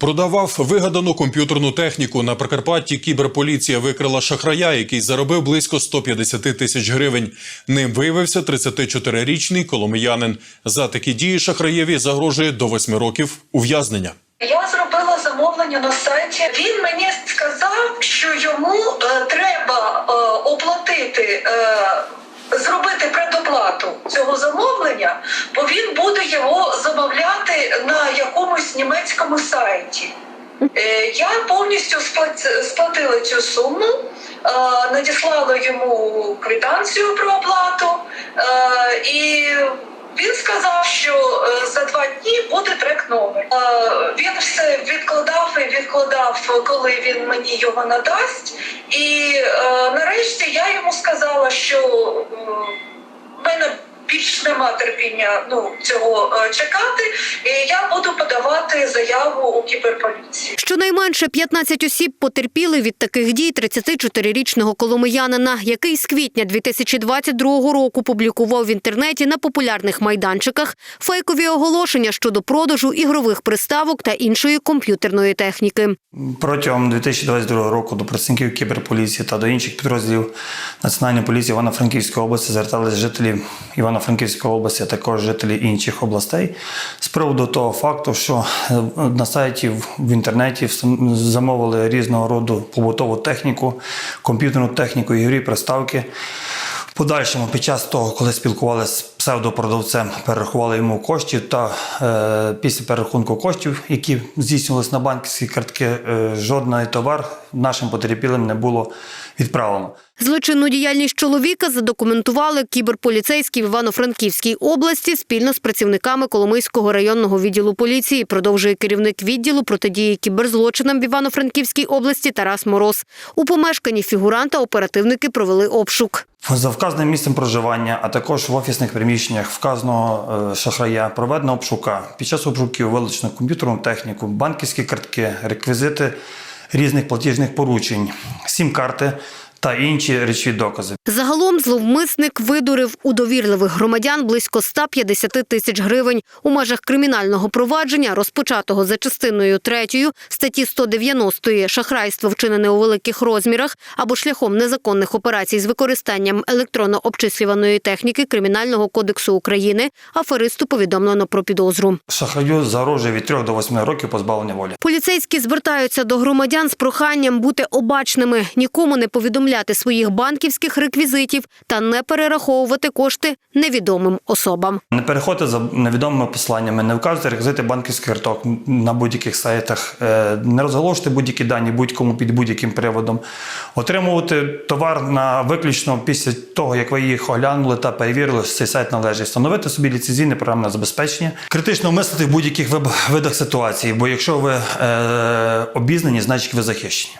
Продавав вигадану комп'ютерну техніку. На Прикарпатті кіберполіція викрила шахрая, який заробив близько 150 тисяч гривень. Ним виявився 34-річний коломиянин. За такі дії шахраєві загрожує до 8 років ув'язнення. Я зробила замовлення на сайті. Він мені сказав, що йому е, треба замовлення, бо він буде його замовляти на якомусь німецькому сайті. Е, Я повністю сплатила цю суму, е, надіслала йому квитанцію про оплату, е, і він сказав, що за два дні буде трек номер. Він все відкладав і відкладав, коли він мені його надасть. І нарешті я йому сказала, що в мене більш нема терпіння ну, цього е, чекати, і я буду подавати заяву у кіберполіцію. Щонайменше 15 осіб потерпіли від таких дій 34-річного коломиянина, який з квітня 2022 року публікував в інтернеті на популярних майданчиках фейкові оголошення щодо продажу ігрових приставок та іншої комп'ютерної техніки. Протягом 2022 року до працівників кіберполіції та до інших підрозділів Національної поліції Івано-Франківської області зверталися жителі Івано-Франківської області, а також жителі інших областей з приводу того факту, що е, на сайті в- інтернеті замовили різного роду побутову техніку, комп'ютерну техніку, ігрові приставки. В подальшому, під час того, коли спілкувалися з псевдопродавцем, перерахували йому коштів, та е, після перерахунку коштів, які здійснювалися на банківські картки, е, жодний товар нашим потерпілим не було відправлено. Злочинну діяльність чоловіка задокументували кіберполіцейські в Івано-Франківській області спільно з працівниками Коломийського районного відділу поліції. Продовжує керівник відділу протидії кіберзлочинам в Івано-Франківській області Тарас Мороз. У помешканні фігуранта оперативники провели обшук. За вказаним місцем проживання, а також в офісних приміщеннях вказаного е, шахрая проведено обшука. Під час обшуків вилучено комп'ютерну техніку, банківські картки, реквізити різних платіжних поручень, сім-карти та інші речові докази. Загалом зловмисник видурив у довірливих громадян близько 150 тисяч гривень у межах кримінального провадження, розпочатого за частиною 3 статті 190 шахрайство вчинене у великих розмірах або шляхом незаконних операцій з використанням електронно-обчислюваної техніки Кримінального кодексу України. Аферисту повідомлено про підозру. Шахраю загрожує від 3 до 8 років позбавлення волі. Поліцейські звертаються до громадян з проханням бути обачними, нікому не повідомляти своїх банківських реквізитів та не перераховувати кошти невідомим особам. Не переходьте за невідомими посланнями, не вказуйте реквізити банківських карток на будь-яких сайтах, е, не розголошуйте будь-які дані будь-кому під будь-яким приводом. Отримувати товар на виключно після того, як ви їх оглянули та перевірили, що цей сайт належить. Встановити собі ліцензійне програмне забезпечення. Критично мислити в будь-яких видах ситуації, бо якщо ви е, обізнані, значить ви захищені.